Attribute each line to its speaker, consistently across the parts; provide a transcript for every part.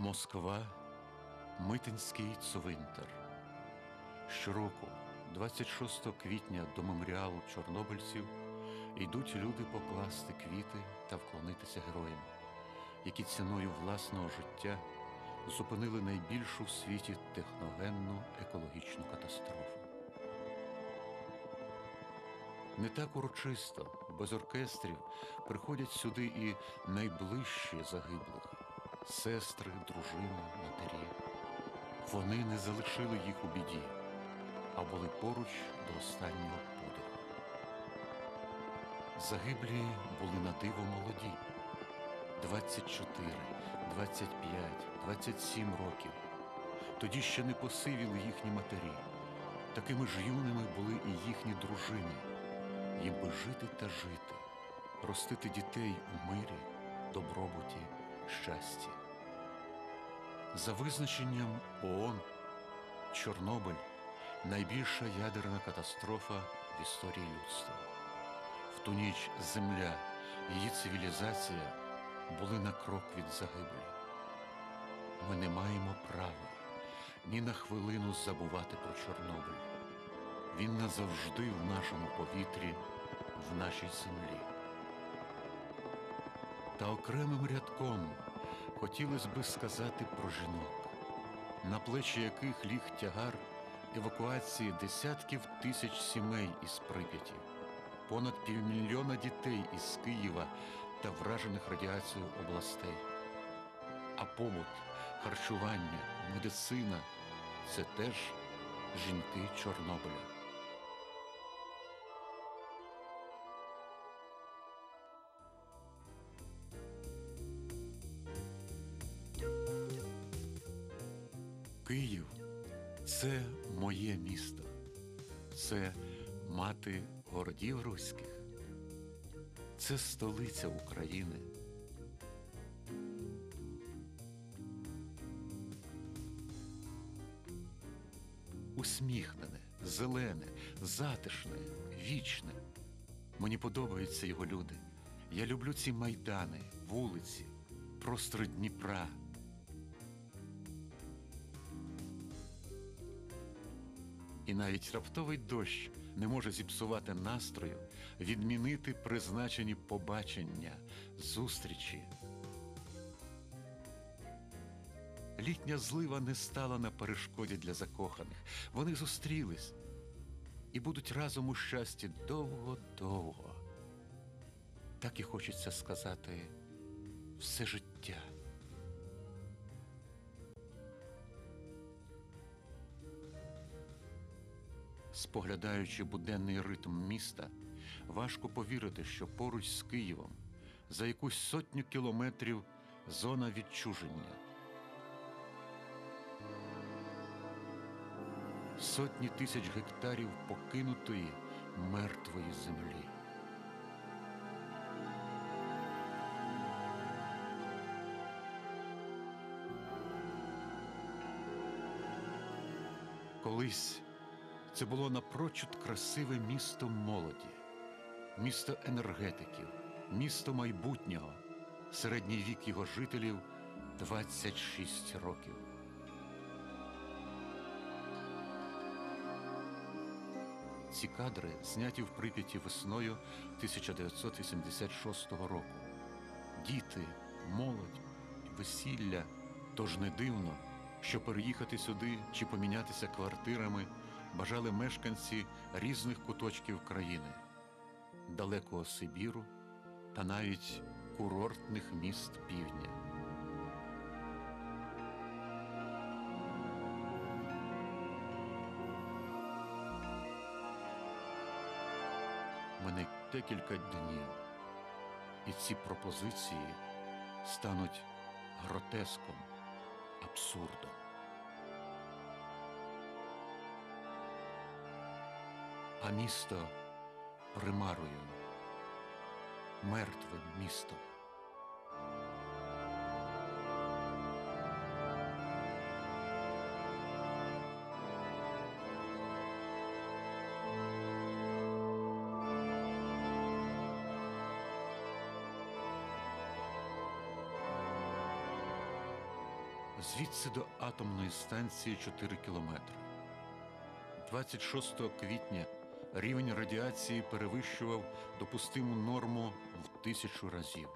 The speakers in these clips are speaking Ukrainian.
Speaker 1: Москва, Митинський цвинтар. Щороку, 26 квітня до меморіалу чорнобильців, йдуть люди покласти квіти та вклонитися героям, які ціною власного життя зупинили найбільшу в світі техногенну екологічну катастрофу. Не так урочисто, без оркестрів приходять сюди і найближчі загиблих сестри, дружини, матері. Вони не залишили їх у біді, а були поруч до останнього подиху. Загиблі були на диво молоді 24, 25, 27 років. Тоді ще не посивіли їхні матері. Такими ж юними були і їхні дружини. Їм би жити та жити, ростити дітей у мирі, добробуті, щасті. За визначенням ООН, Чорнобиль найбільша ядерна катастрофа в історії людства. В ту ніч Земля, її цивілізація були на крок від загибелі. Ми не маємо права ні на хвилину забувати про Чорнобиль. Він назавжди в нашому повітрі, в нашій землі. Та окремим рядком хотілося би сказати про жінок, на плечі яких ліг тягар евакуації десятків тисяч сімей із Прип'яті, понад півмільйона дітей із Києва та вражених радіацією областей. А побут, харчування, медицина це теж жінки Чорнобиля. Це моє місто, це мати городів руських, це столиця України. Усміхнене, зелене, затишне, вічне. Мені подобаються його люди. Я люблю ці майдани, вулиці, простори Дніпра. І навіть раптовий дощ не може зіпсувати настрою, відмінити призначені побачення, зустрічі. Літня злива не стала на перешкоді для закоханих. Вони зустрілись і будуть разом у щасті довго-довго. Так і хочеться сказати все життя. Споглядаючи буденний ритм міста, важко повірити, що поруч з Києвом за якусь сотню кілометрів зона відчуження. Сотні тисяч гектарів покинутої мертвої землі. Колись це було напрочуд красиве місто молоді, місто енергетиків, місто майбутнього. Середній вік його жителів 26 років. Ці кадри зняті в Прип'яті весною 1986 року. Діти, молодь, весілля. Тож не дивно, що переїхати сюди чи помінятися квартирами бажали мешканці різних куточків країни, далекого Сибіру та навіть курортних міст півдня. Мене декілька днів, і ці пропозиції стануть гротеском, абсурдом. А місто примарою, мертвим містом. Звідси до атомної станції 4 кілометри. 26 квітня рівень радіації перевищував допустиму норму в тисячу разів.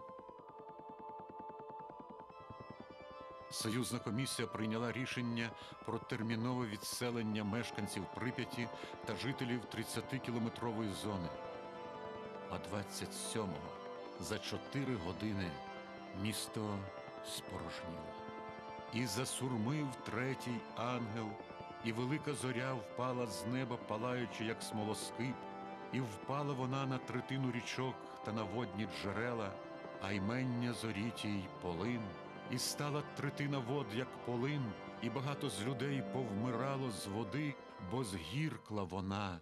Speaker 1: Союзна комісія прийняла рішення про термінове відселення мешканців Прип'яті та жителів 30-кілометрової зони. А 27-го за 4 години місто спорожніло. І засурмив третій ангел, і велика зоря впала з неба, палаючи, як смолоскип, і впала вона на третину річок та на водні джерела, а ймення зорі тій полин, і стала третина вод, як полин, і багато з людей повмирало з води, бо згіркла вона.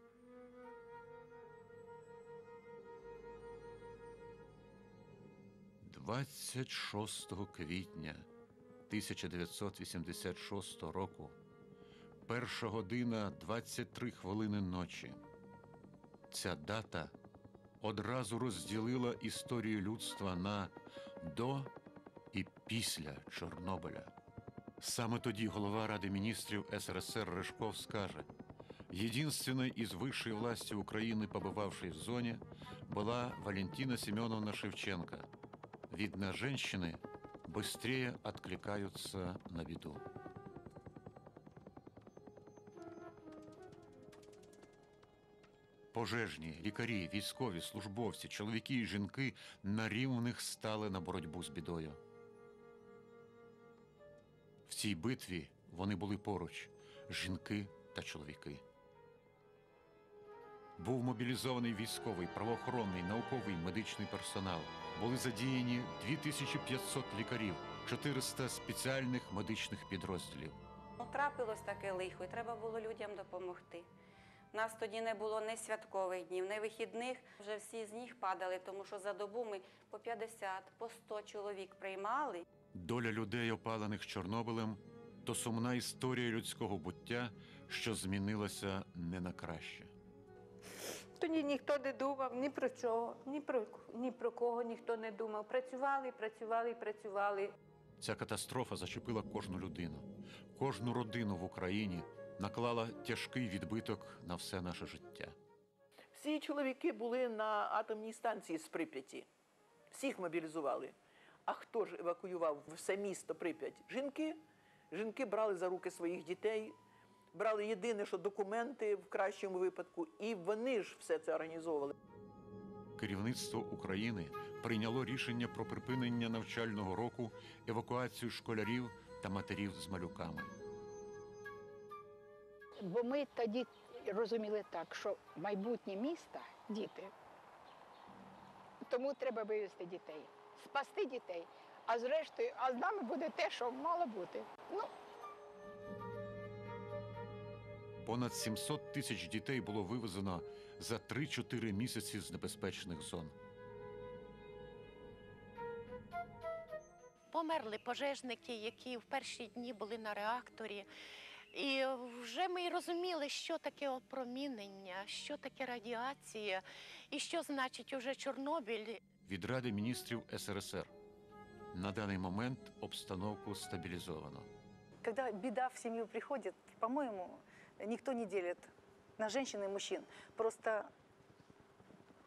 Speaker 1: Двадцять шостого квітня 1986 року, перша година 23 хвилини ночі. Ця дата одразу розділила історію людства на до і після Чорнобиля. Саме тоді голова Ради міністрів СРСР Ришков скаже: Единственной из высшей власти Украины, побывавшей в зоне, была Валентина Семеновна Шевченко. Видно, женщины быстрее откликаются на беду. Пожежні, лікарі, військові, службовці, чоловіки і жінки на рівних стали на боротьбу з бідою. В цій битві вони були поруч жінки та чоловіки. Був мобілізований військовий, правоохоронний, науковий, медичний персонал. Були задіяні 2500 лікарів, 400 спеціальних медичних підрозділів.
Speaker 2: Трапилось таке лихо, і треба було людям допомогти. У нас тоді не було ні святкових днів, ні вихідних. Вже всі з них падали, тому що за добу ми по 50, по 100 чоловік приймали.
Speaker 1: Доля людей, опалених Чорнобилем, то сумна історія людського буття, що змінилася не на краще.
Speaker 3: Тоді ніхто не думав ні про чого, ні про, ні про кого ніхто не думав. Працювали, працювали, працювали.
Speaker 1: Ця катастрофа зачепила кожну людину, кожну родину в Україні, наклала тяжкий відбиток на все наше життя.
Speaker 4: Всі чоловіки були на атомній станції з Прип'яті. Всіх мобілізували. А хто ж евакуював все місто Прип'ять? Жінки. Жінки брали за руки своїх дітей, брали єдине, що документи в кращому випадку, і вони ж все це організовували.
Speaker 1: Керівництво України прийняло рішення про припинення навчального року, евакуацію школярів та матерів з малюками.
Speaker 5: Бо ми тоді розуміли так, що майбутнє міста діти. Тому треба вивезти дітей, спасти дітей. А зрештою, а з нами буде те, що мало бути. Ну,
Speaker 1: Понад 700 тисяч дітей було вивезено за 3-4 місяці з небезпечних зон.
Speaker 6: Померли пожежники, які в перші дні були на реакторі. І вже ми й розуміли, що таке опромінення, що таке радіація, і що значить уже Чорнобиль.
Speaker 1: Від Ради міністрів СРСР на даний момент обстановку стабілізовано.
Speaker 7: Когда беда в семью приходит, по-моему, никто не делит на женщин и мужчин. Просто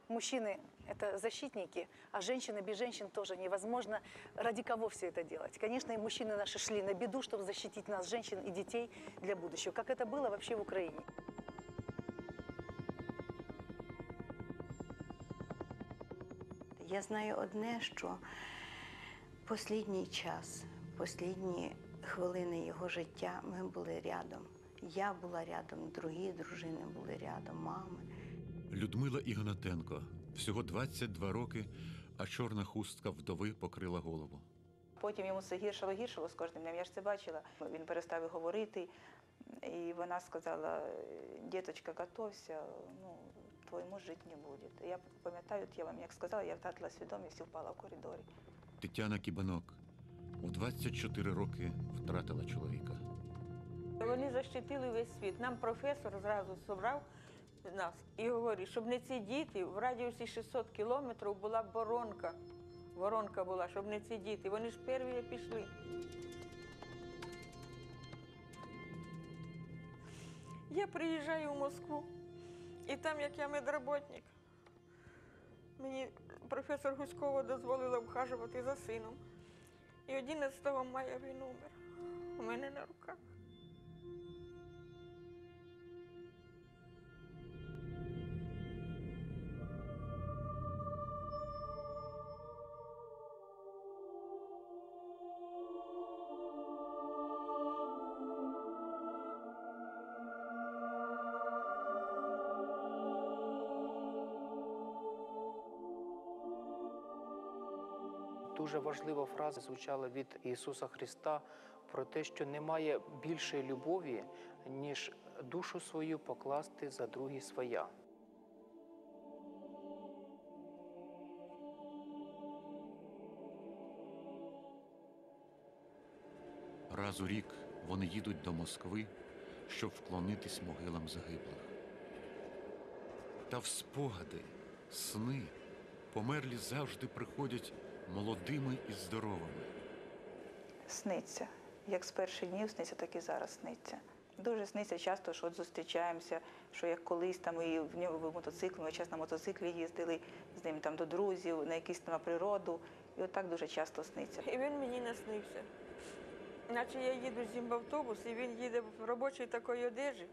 Speaker 7: мужчины – это защитники, а женщины без женщин тоже невозможно. Ради кого все это делать? Конечно, и мужчины наши шли на беду, чтобы защитить нас, женщин и детей для будущего, как это было вообще в Украине.
Speaker 8: Я знаю одне, що останній час, останні хвилини його життя ми були рядом. Я була рядом, другі дружини були рядом, мами.
Speaker 1: Людмила Ігнатенко всього 22 роки, а чорна хустка вдови покрила голову.
Speaker 9: Потім йому все гіршало, гіршало з кожним днем. Я ж це бачила. Він перестав і говорити, і вона сказала: діточка, готовся, ну, твоєму жити не буде. Я пам'ятаю, я вам як сказала, я втратила свідомість і впала в коридорі.
Speaker 1: Тетяна Кібанок у 24 роки втратила чоловіка.
Speaker 3: Вони защитили весь світ. Нам професор зразу зібрав нас і говорить, щоб не ці діти в радіусі 600 кілометрів була боронка. Воронка була, щоб не ці діти. Вони ж перві пішли. Я приїжджаю в Москву, і там, як я медработник, мені професор Гуськова дозволила обхажувати за сином. І 11 мая він умер у мене на руках.
Speaker 10: Дуже важлива фраза звучала від Ісуса Христа про те, що немає більшої любові, ніж душу свою покласти за другі своя.
Speaker 1: Раз у рік вони їдуть до Москви, щоб вклонитись могилам загиблих. Та в спогади, сни померлі завжди приходять молодими і здоровими.
Speaker 9: Сниться. Як з перших днів сниться, так і зараз сниться. Дуже сниться часто, що от зустрічаємося, що як колись там і в нього в мотоциклі, ми час на мотоциклі їздили з ним там до друзів, на якісь там на природу. І от так дуже часто сниться.
Speaker 3: І він мені наснився. Наче я їду з ним в автобус, і він їде в робочій такої одежі.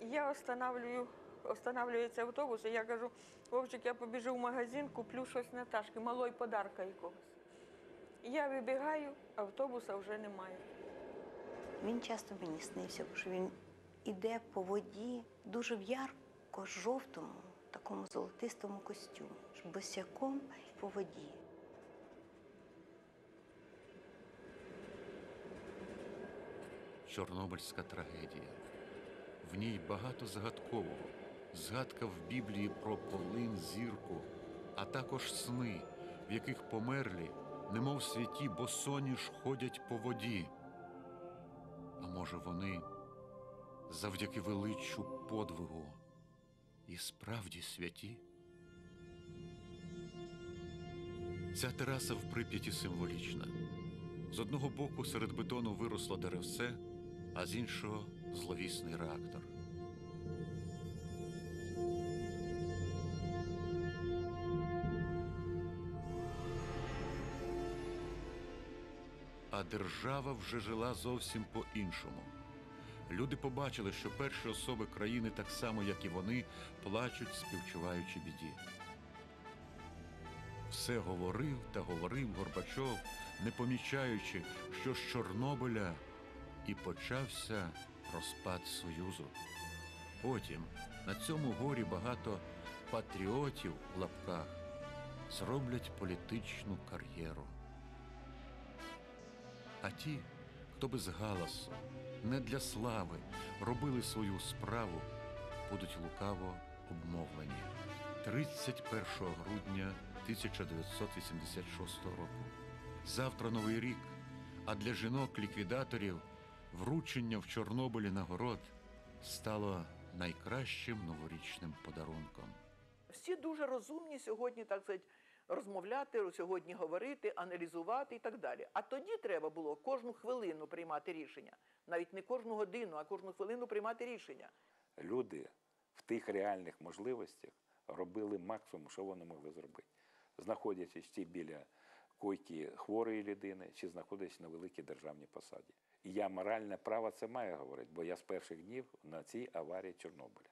Speaker 3: Я останавливаю, останавливається автобус, і я кажу, Вовчик, я побіжу в магазин, куплю щось Наташки, малої подарка якогось. Я вибігаю, автобуса вже немає.
Speaker 8: Він часто мені снився, бо що він іде по воді дуже в ярко-жовтому, такому золотистому костюмі, босяком по воді.
Speaker 1: Чорнобильська трагедія. В ній багато загадкового. Згадка в Біблії про полин, зірку, а також сни, в яких померлі, немов святі босоніж ходять по воді. А може, вони завдяки величчю подвигу і справді святі? Ця тераса в Прип'яті символічна. З одного боку серед бетону виросло деревце, а з іншого зловісний реактор. Держава вже жила зовсім по-іншому. Люди побачили, що перші особи країни, так само як і вони, плачуть, співчуваючи біді. Все говорив та говорив Горбачов, не помічаючи, що з Чорнобиля і почався розпад Союзу. Потім на цьому горі багато патріотів в лапках зроблять політичну кар'єру. А ті, хто без галасу, не для слави робили свою справу, будуть лукаво обмовлені. 31 грудня 1986 року. Завтра новий рік, а для жінок-ліквідаторів вручення в Чорнобилі нагород стало найкращим новорічним подарунком.
Speaker 4: Всі дуже розумні сьогодні, так сказати, розмовляти, сьогодні говорити, аналізувати і так далі. А тоді треба було кожну хвилину приймати рішення. Навіть не кожну годину, а кожну хвилину приймати рішення.
Speaker 11: люди в тих реальних можливостях робили максимум, що вони могли зробити, знаходячись чи біля койки хворої людини, чи знаходячись на великій державній посаді. І я моральне право це маю говорити, бо я з перших днів на цій аварії Чорнобиля.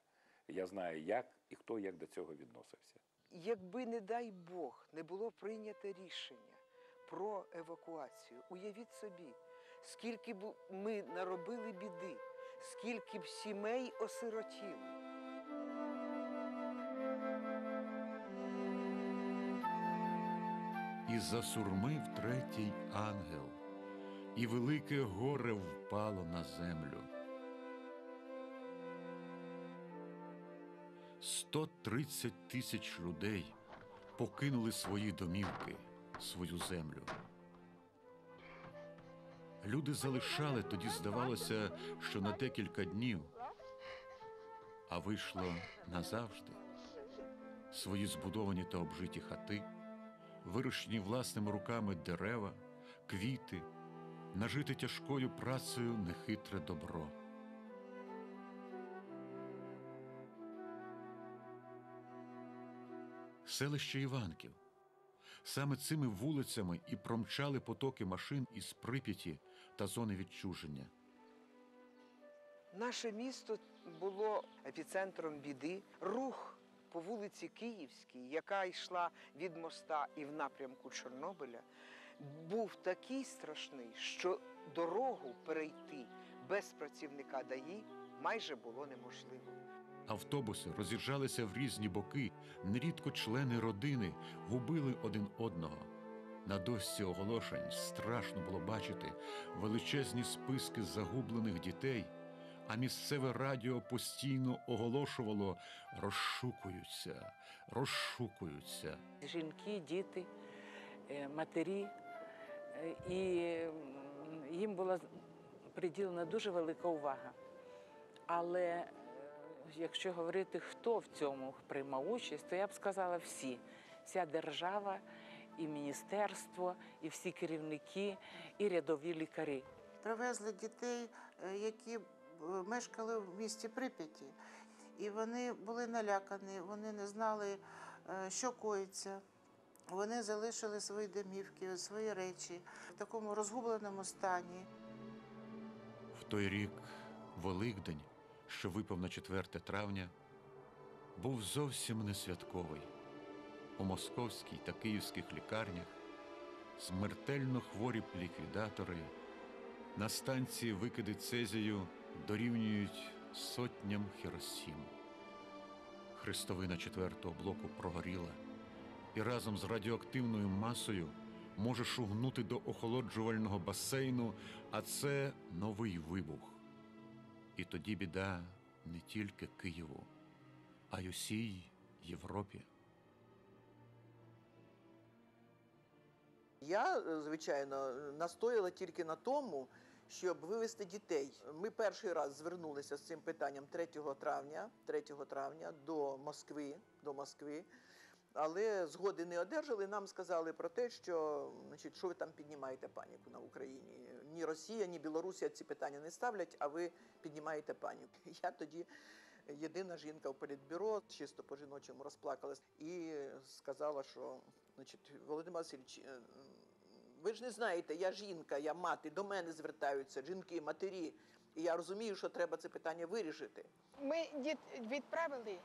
Speaker 11: Я знаю, як і хто як до цього відносився.
Speaker 12: Якби, не дай Бог, не було прийнято рішення про евакуацію, уявіть собі, скільки б ми наробили біди, скільки б сімей осиротіли.
Speaker 1: І засурмив третій ангел, і велике горе впало на землю. 130 тисяч людей покинули свої домівки, свою землю. Люди залишали тоді, здавалося, що на декілька днів, а вийшло назавжди. Свої збудовані та обжиті хати, вирощені власними руками дерева, квіти, нажите тяжкою працею нехитре добро. Селище Іванків. Саме цими вулицями і промчали потоки машин із Прип'яті та зони відчуження.
Speaker 12: Наше місто було епіцентром біди. Рух по вулиці Київській, яка йшла від моста і в напрямку Чорнобиля, був такий страшний, що дорогу перейти без працівника ДАІ майже було неможливо.
Speaker 1: Автобуси роз'їжджалися в різні боки, нерідко члени родини губили один одного. На дошці оголошень страшно було бачити величезні списки загублених дітей, а місцеве радіо постійно оголошувало розшукуються, розшукуються.
Speaker 13: жінки, діти, е, матері, е, і їм була приділена дуже велика увага. Але якщо говорити, хто в цьому приймав участь, то я б сказала всі, вся держава, і міністерство, і всі керівники, і рядові лікарі.
Speaker 14: Привезли дітей, е, які е, мешкали в місті Прип'яті. І вони були налякані, вони не знали, е, що коїться. Вони залишили свої домівки, свої речі в такому розгубленому стані.
Speaker 1: В той рік Великдень, що випав на 4 травня, був зовсім не святковий. У московській та київських лікарнях смертельно хворі ліквідатори на станції викиди цезію дорівнюють сотням Хіросім. Хрестовина четвертого блоку прогоріла і разом з радіоактивною масою може шугнути до охолоджувального басейну, а це новий вибух. І тоді біда не тільки Києву, а й усій Європі.
Speaker 4: Я, звичайно, настояла тільки на тому, щоб вивезти дітей. Ми перший раз звернулися з цим питанням 3 травня, 3 травня до Москви, до Москви. Але згоди не одержали. Нам сказали про те, що значить, що ви там піднімаєте паніку на Україні. Ні Росія, ні Білорусія ці питання не ставлять, а ви піднімаєте паніку. Я тоді єдина жінка в політбюро, чисто по жіночому розплакалась і сказала, що значить, Володимир Васильович, е, ви ж не знаєте, я жінка, я мати, до мене звертаються жінки, матері. І я розумію, що треба це питання вирішити.
Speaker 5: Ми відправили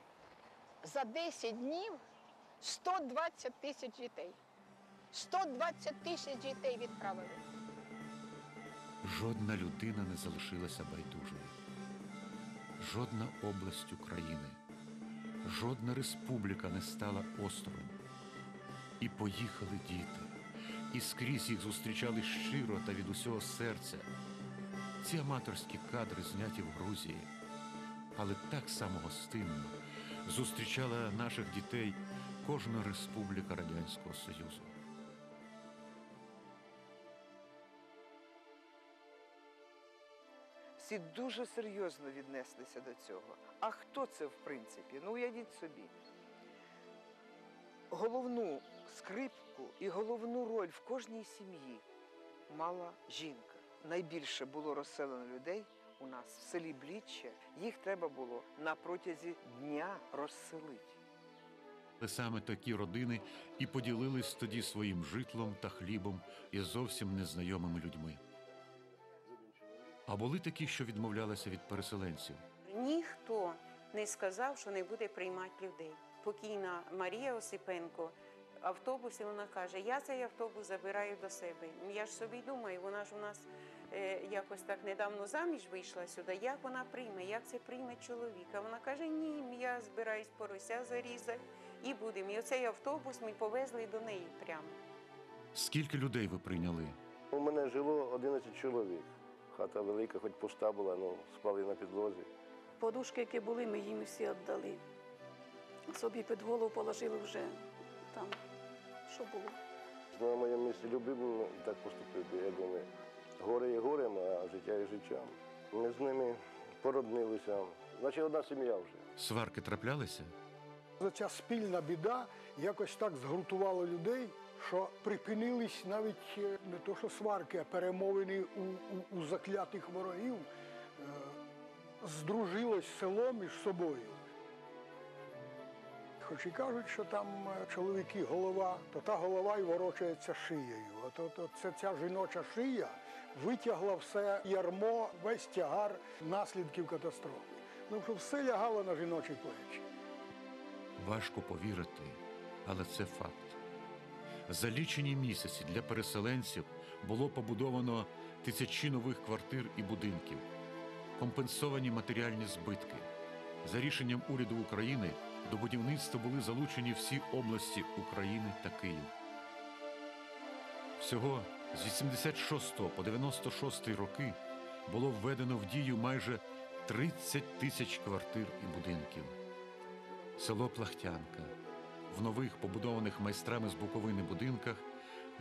Speaker 5: за 10 днів 120 тисяч дітей. 120 тисяч дітей відправили.
Speaker 1: Жодна людина не залишилася байдужою. Жодна область України, жодна республіка не стала осторонь. І поїхали діти, і скрізь їх зустрічали щиро та від усього серця. Ці аматорські кадри зняті в Грузії, але так само гостинно зустрічала наших дітей кожна республіка Радянського Союзу.
Speaker 12: Всі дуже серйозно віднеслися до цього. А хто це в принципі? Ну уявіть собі. Головну скрипку і головну роль в кожній сім'ї мала жінка. Найбільше було розселено людей у нас в селі Бліччя. Їх треба було на протязі дня розселити.
Speaker 1: Але саме такі родини і поділились тоді своїм житлом та хлібом із зовсім незнайомими людьми. А були такі, що відмовлялися від переселенців.
Speaker 2: Ніхто не сказав, що не буде приймати людей. Покійна Марія Осипенко автобусі вона каже: я цей автобус забираю до себе. Я ж собі думаю, вона ж у нас е, якось так недавно заміж вийшла сюди. Як вона прийме? Як це прийме чоловіка? Вона каже: Ні, я збираюсь порося зарізати і будемо. І оцей автобус ми повезли до неї прямо.
Speaker 1: Скільки людей ви прийняли?
Speaker 15: У мене жило 11 чоловік. Хата велика, хоч пуста була, ну спали на підлозі.
Speaker 16: Подушки, які були, ми їм всі віддали. Собі під голову положили вже там, що було.
Speaker 15: На моєму місці любив ну, так поступив би. Я думаю, горе є горем, а життя є життям. Ми з ними породнилися. Значить, одна сім'я вже.
Speaker 1: Сварки траплялися?
Speaker 17: Ця спільна біда якось так згуртувала людей, що припинились навіть е, не то, що сварки, а перемовини у, у, у заклятих ворогів. Е, Здружилось село між собою. Хоч і кажуть, що там е, чоловіки голова, то та голова й ворочається шиєю. От, от, от це ця жіноча шия витягла все ярмо, весь тягар наслідків катастрофи. Ну, що все лягало на жіночі плечі.
Speaker 1: Важко повірити, але це факт. За лічені місяці для переселенців було побудовано тисячі нових квартир і будинків, компенсовані матеріальні збитки. За рішенням уряду України до будівництва були залучені всі області України та Київ. Всього з 86 по 96 роки було введено в дію майже 30 тисяч квартир і будинків. Село Плахтянка. В нових побудованих майстрами з Буковини будинках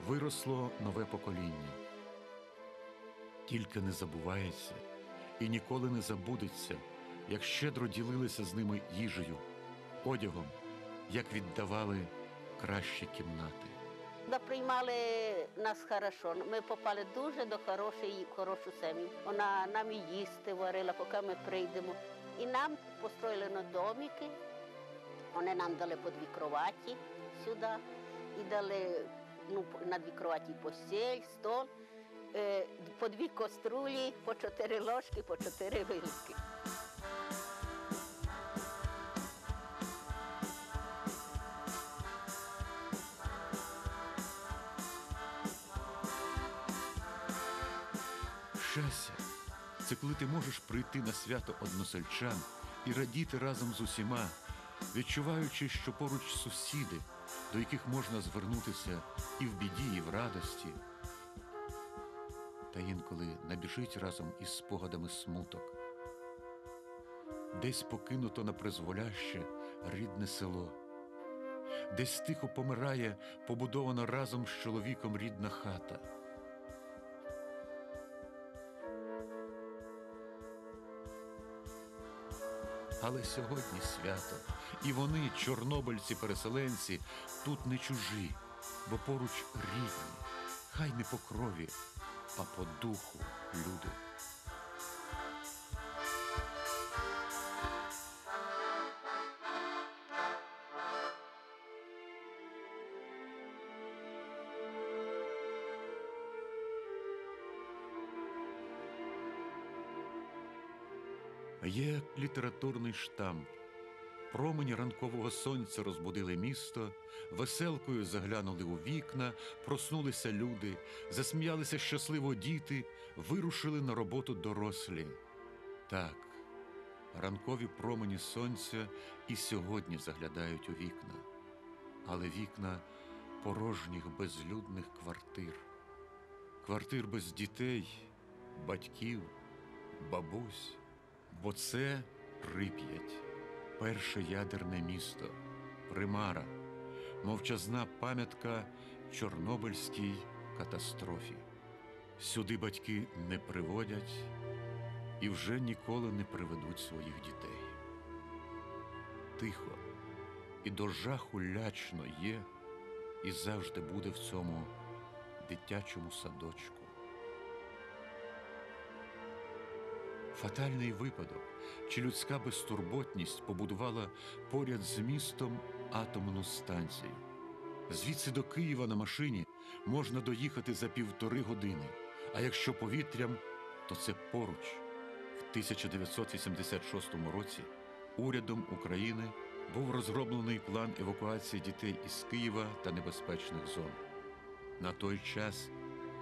Speaker 1: виросло нове покоління. Тільки не забувається і ніколи не забудеться, як щедро ділилися з ними їжею, одягом, як віддавали кращі кімнати.
Speaker 18: Да приймали нас хорошо. Ми попали дуже до хорошої, хорошу сім'ю. Вона нам і їсти варила, поки ми прийдемо. І нам построїли на домики. Вони нам дали по дві кроваті сюди. І дали ну, на дві кроваті постіль, стол, е, по дві каструлі, по чотири ложки, по чотири вилки.
Speaker 1: Щастя це коли ти можеш прийти на свято односельчан і радіти разом з усіма, відчуваючи, що поруч сусіди, до яких можна звернутися і в біді, і в радості. Та інколи набіжить разом із спогадами смуток. Десь покинуто на призволяще рідне село, десь тихо помирає побудована разом з чоловіком рідна хата. Але сьогодні свято, і вони, чорнобильці-переселенці, тут не чужі, бо поруч рідні, хай не по крові, а по духу люди. Є літературний штамп. Промені ранкового сонця розбудили місто, веселкою заглянули у вікна, проснулися люди, засміялися щасливо діти, вирушили на роботу дорослі. Так, ранкові промені сонця і сьогодні заглядають у вікна, але вікна порожніх безлюдних квартир, квартир без дітей, батьків, бабусь. Бо це Прип'ять, перше ядерне місто, примара, мовчазна пам'ятка Чорнобильській катастрофі. Сюди батьки не приводять і вже ніколи не приведуть своїх дітей. Тихо і до жаху лячно є, і завжди буде в цьому дитячому садочку. Фатальний випадок чи людська безтурботність побудувала поряд з містом атомну станцію. Звідси до Києва на машині можна доїхати за півтори години, а якщо повітрям, то це поруч. В 1986 році урядом України був розроблений план евакуації дітей із Києва та небезпечних зон. На той час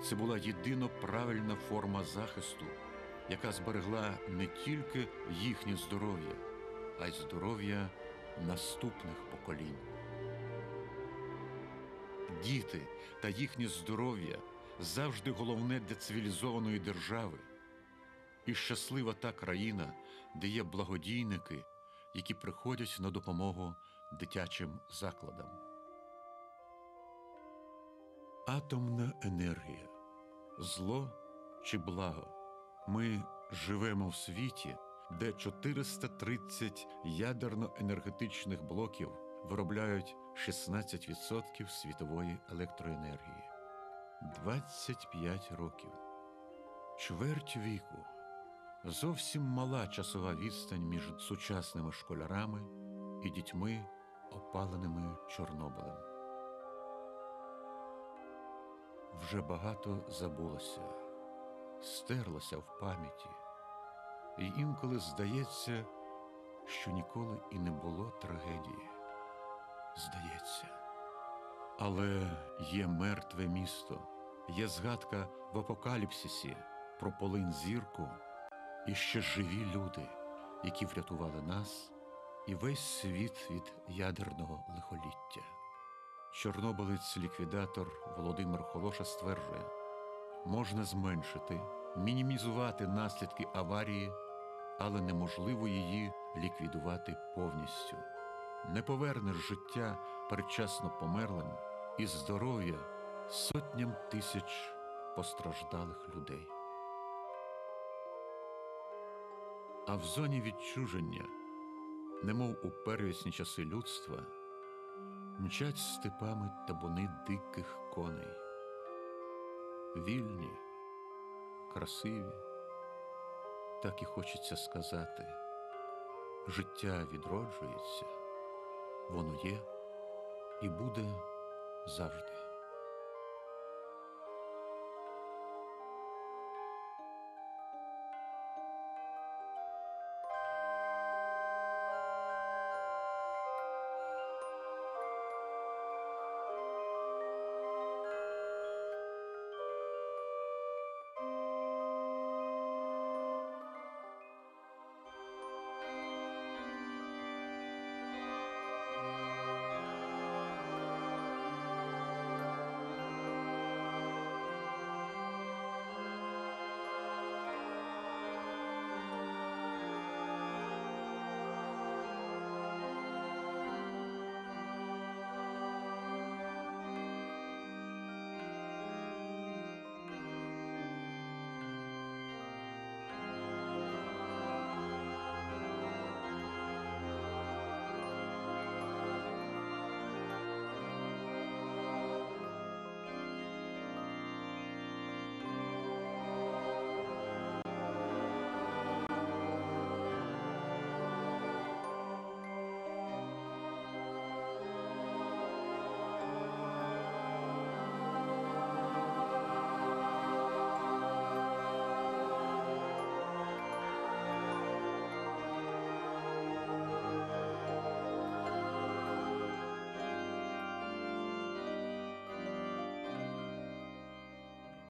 Speaker 1: це була єдино правильна форма захисту яка зберегла не тільки їхнє здоров'я, а й здоров'я наступних поколінь. Діти та їхнє здоров'я завжди головне для цивілізованої держави. І щаслива та країна, де є благодійники, які приходять на допомогу дитячим закладам. Атомна енергія зло чи благо. Ми живемо в світі, де 430 ядерно-енергетичних блоків виробляють 16% світової електроенергії. 25 років. Чверть віку. Зовсім мала часова відстань між сучасними школярами і дітьми опаленими Чорнобилем. Вже багато забулося, стерлося в пам'яті, і інколи здається, що ніколи і не було трагедії. Здається. Але є мертве місто, є згадка в апокаліпсисі про полин зірку і ще живі люди, які врятували нас і весь світ від ядерного лихоліття. Чорнобилець-ліквідатор Володимир Холоша стверджує, можна зменшити, мінімізувати наслідки аварії, але неможливо її ліквідувати повністю. Не повернеш життя передчасно померлим і здоров'я сотням тисяч постраждалих людей. А в зоні відчуження, немов у первісні часи людства, мчать степами табуни диких коней. Вільні, красиві, так і хочеться сказати. Життя відроджується, воно є і буде завжди.